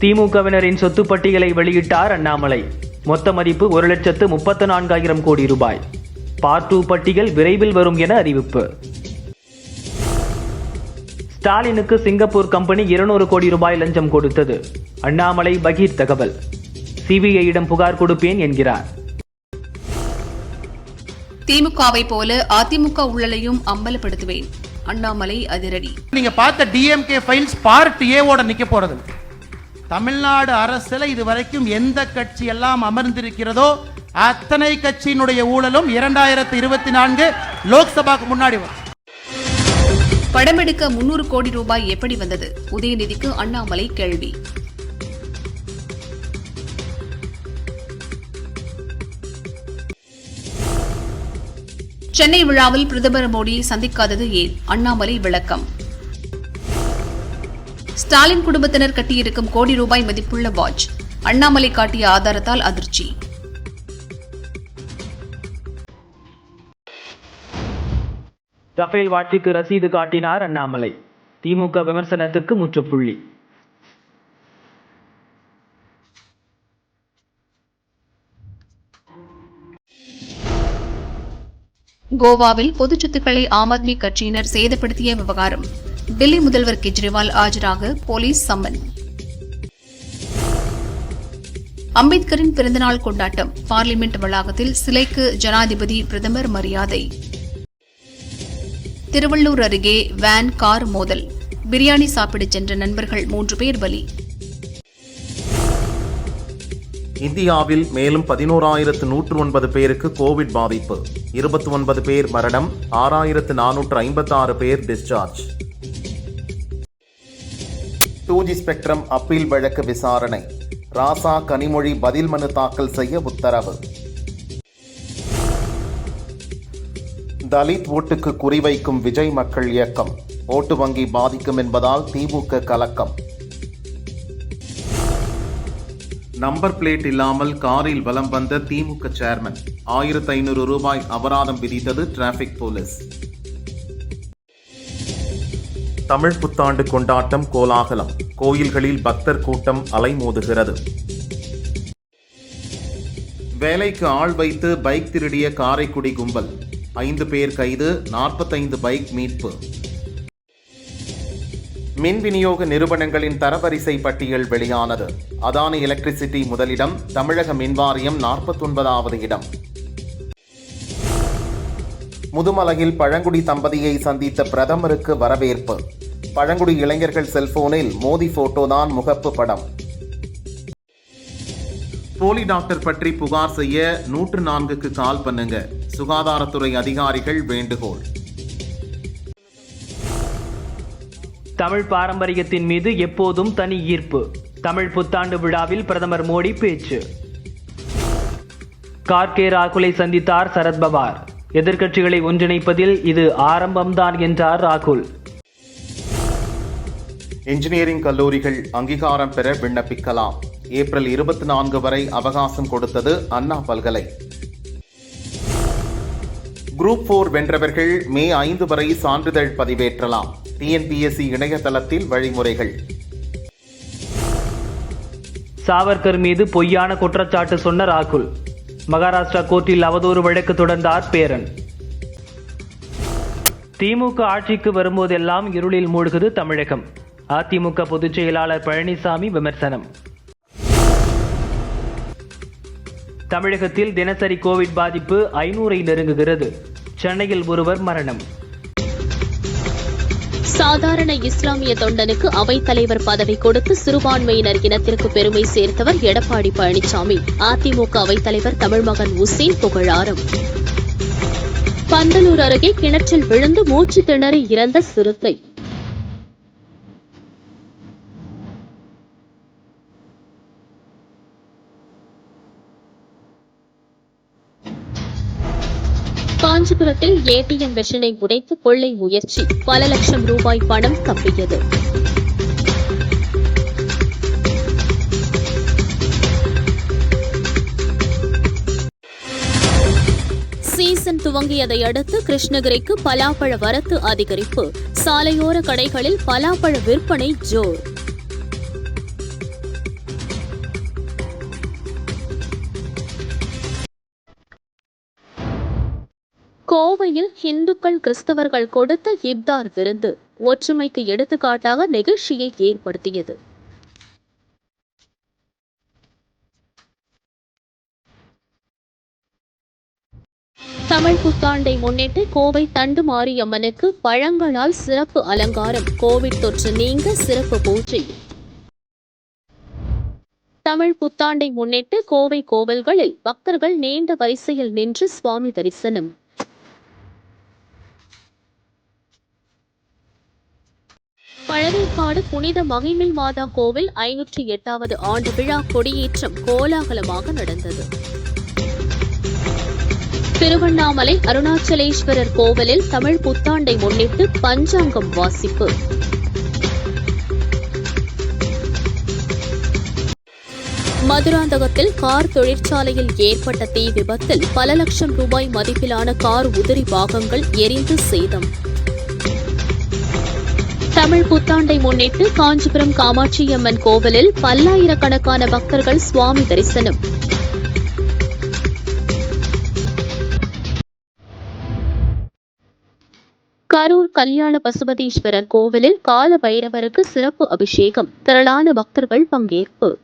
திமுகவினரின் சொத்து பட்டியலை வெளியிட்டார் அண்ணாமலை. மொத்த மதிப்பு ஒரு லட்சத்து முப்பத்து நான்காயிரம் கோடி ரூபாய். பார்ட் டூ பட்டியல் விரைவில் வரும் என அறிவிப்பு. ஸ்டாலினுக்கு சிங்கப்பூர் கம்பெனி இருநூறு கோடி ரூபாய் லஞ்சம் கொடுத்தது. அண்ணாமலை பகீர் தகவல். சிபிஐயிடம் புகார் கொடுப்பேன் என்கிறார். திமுகவை போல அதிமுக ஊழலையும் அம்பலப்படுத்துவேன். அண்ணாமலை அதிரடி. நீங்க பார்த்த டிஎம்கே ஃபைல்ஸ் பார்ட் ஏவோட நிக்க போறது தமிழ்நாடு அரசில் இதுவரைக்கும் எந்த கட்சி எல்லாம் அமர்ந்திருக்கிறதோ அத்தனை கட்சியினுடைய ஊழலும் இரண்டாயிரத்தி இருபத்தி நான்கு லோக்சபாக்கு முன்னாடி படம் படமெடுக்க முன்னூறு கோடி ரூபாய் எப்படி வந்தது? உதயநிதிக்கு அண்ணாமலை கேள்வி. சென்னை விழாவில் பிரதமர் மோடியை சந்திக்காதது ஏன்? அண்ணாமலை விளக்கம். ஸ்டாலின் குடும்பத்தினர் கட்டியிருக்கும் கோடி ரூபாய் மதிப்புள்ள வாட்ச். அண்ணாமலை காட்டிய ஆதாரத்தால் அதிர்ச்சி. ரஃபேல் வாட்சிக்கு ரசீது காட்டினார் அண்ணாமலை. திமுக விமர்சனத்துக்கு முற்றுப்புள்ளி. கோவாவில் பொதுச் சொத்துக்களை ஆம் ஆத்மி கட்சியினர் சேதப்படுத்திய விவகாரம். டெல்லி முதல்வர் கெஜ்ரிவால் ஆஜராக போலீஸ் சம்மன். அம்பேத்கரின் பிறந்தநாள் கொண்டாட்டம் பார்லிமெண்ட் வளாகத்தில் சிலைக்கு ஜனாதிபதி பிரதமர் மரியாதை. திருவள்ளூர் அருகே வேன் கார் மோதல் பிரியாணி சாப்பிடச் சென்ற நண்பர்கள் மூன்று பேர் பலி. இந்தியாவில் மேலும் பதினோராயிரத்து நூற்று ஒன்பது பேருக்கு கோவிட் பாதிப்பு இருபத்தி ஒன்பது பேர் மரணம் ஆறாயிரத்து நானூற்று ஐம்பத்தாறு பேர் discharge. Two G spectrum appeal வழக்கு விசாரணை. ராசா கனிமொழி பதில் மனு தாக்கல் செய்ய உத்தரவு. தலித் ஓட்டுக்கு குறிவைக்கும் விஜய் மக்கள் இயக்கம். ஓட்டு வங்கி பாதிக்கும் என்பதால் திமுக கலக்கம். நம்பர் பிளேட் இல்லாமல் காரில் வலம் வந்த திமுக சேர்மன். ஆயிரத்து ஐநூறு ரூபாய் அபராதம் விதித்தது டிராபிக் போலீஸ். தமிழ் புத்தாண்டு கொண்டாட்டம் கோலாகலம். கோயில்களில் பக்தர் கூட்டம் அலைமோதுகிறது. வேலைக்கு ஆள் வைத்து பைக் திருடிய காரைக்குடி கும்பல். ஐந்து பேர் கைது நாற்பத்தைந்து பைக் மீட்பு. மின் விநியோக நிறுவனங்களின் தரவரிசை பட்டியல் வெளியானது. அதானி எலக்ட்ரிசிட்டி முதலிடம் தமிழக மின்வாரியம் நாற்பத்தொன்பதாவது இடம். முதுமலையில் பழங்குடி தம்பதியை சந்தித்த பிரதமருக்கு வரவேற்பு. பழங்குடி இளைஞர்கள் செல்போனில் மோடி போட்டோதான் முகப்பு படம். போலி டாக்டர் பற்றி புகார் செய்ய நூற்று நான்குக்கு கால் பண்ணுங்க. சுகாதாரத்துறை அதிகாரிகள் வேண்டுகோள். தமிழ் பாரம்பரியத்தின் மீது எப்போதும் தனி ஈர்ப்பு. தமிழ் புத்தாண்டு விழாவில் பிரதமர் மோடி பேச்சு. கார்கே ராகுலை சந்தித்தார் சரத்பவார். எதிர்க்கட்சிகளை ஒன்றிணைப்பதில் இது ஆரம்பம்தான் என்றார் ராகுல். இன்ஜினியரிங் கல்லூரிகள் அங்கீகாரம் பெற விண்ணப்பிக்கலாம். ஏப்ரல் இருபத்தி நான்கு வரை அவகாசம் கொடுத்தது அண்ணா பல்கலை. குரூப் போர் வென்றவர்கள் மே ஐந்து வரை சான்றிதழ் பதிவேற்றலாம். டிஎன்பிஎஸ்சி இணையதளத்தில் வழிமுறைகள். சாவர்கர் மீது பொய்யான குற்றச்சாட்டு சொன்ன ராகுல். மகாராஷ்டிரா கோர்ட்டில் அவதூறு வழக்கு தொடர்ந்தார் பேரன். திமுக ஆட்சிக்கு வரும்போதெல்லாம் இருளில் மூழ்குது தமிழகம். அதிமுக பொதுச் செயலாளர் பழனிசாமி விமர்சனம். தமிழகத்தில் தினசரி கோவிட் பாதிப்பு ஐநூறை நெருங்குகிறது. சென்னையில் ஒருவர் மரணம். சாதாரண இஸ்லாமிய தொண்டனுக்கு அவைத்தலைவர் பதவி கொடுத்து சிறுபான்மையினர் இனத்திற்கு பெருமை சேர்த்தவர் எடப்பாடி பழனிசாமி. அதிமுக அவைத் தலைவர் தமிழ்மகன் உசேன் புகழாரம். பந்தலூர் அருகே கிணற்றில் விழுந்து மூச்சு திணறி இறந்த சிறுத்தை. காஞ்சிபுரத்தில் ஏடிஎம் மெஷினை உடைத்து கொள்ளை முயற்சி. பல லட்சம் ரூபாய் பணம் தப்பியது. சீசன் துவங்கியதை அடுத்து கிருஷ்ணகிரிக்கு பலாப்பழ வரத்து அதிகரிப்பு. சாலையோர கடைகளில் பலாப்பழ விற்பனை ஜோர். கோவையில் இந்துக்கள் கிறிஸ்தவர்கள் கொடுத்த இப்தார் விருந்து ஒற்றுமைக்கு எடுத்துக்காட்டாக நெகிழ்ச்சியை ஏற்படுத்தியது. தமிழ் புத்தாண்டை முன்னிட்டு கோவை தண்டு மாரியம்மனுக்கு பழங்களால் சிறப்பு அலங்காரம் கோவிட் தொற்று நீங்க சிறப்பு பூஜை. தமிழ் புத்தாண்டை முன்னிட்டு கோவை கோவில்களில் பக்தர்கள் நீண்ட வரிசையில் நின்று சுவாமி தரிசனம். பழவேற்காடு புனித மகிமில் மாதா கோவில் ஐநூற்றி எட்டாவது ஆண்டு விழா கொடியேற்றம் கோலாகலமாக நடந்தது. திருவண்ணாமலை அருணாச்சலேஸ்வரர் கோவிலில் தமிழ் புத்தாண்டை முன்னிட்டு பஞ்சாங்கம் வாசிப்பு. மதுராந்தகத்தில் கார் தொழிற்சாலையில் ஏற்பட்ட தீ விபத்தில் பல லட்சம் ரூபாய் மதிப்பிலான கார் உதிரி பாகங்கள் எரிந்து சேதம். தமிழ் புத்தாண்டை முன்னிட்டு காஞ்சிபுரம் காமாட்சியம்மன் கோவிலில் பல்லாயிரக்கணக்கான பக்தர்கள் சுவாமி தரிசனம். கரூர் கல்யாண பசுபதீஸ்வரர் கோவிலில் கால பைரவருக்கு சிறப்பு அபிஷேகம். திரளான பக்தர்கள் பங்கேற்பு.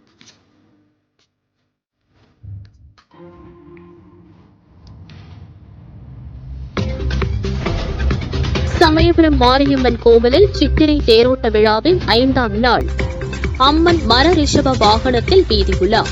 சமயபுரம் மாரியம்மன் கோவிலில் சித்திரை தேரோட்ட விழாவின் ஐந்தாம் நாள். அம்மன் மர ரிஷப வாகனத்தில் பீதி உலா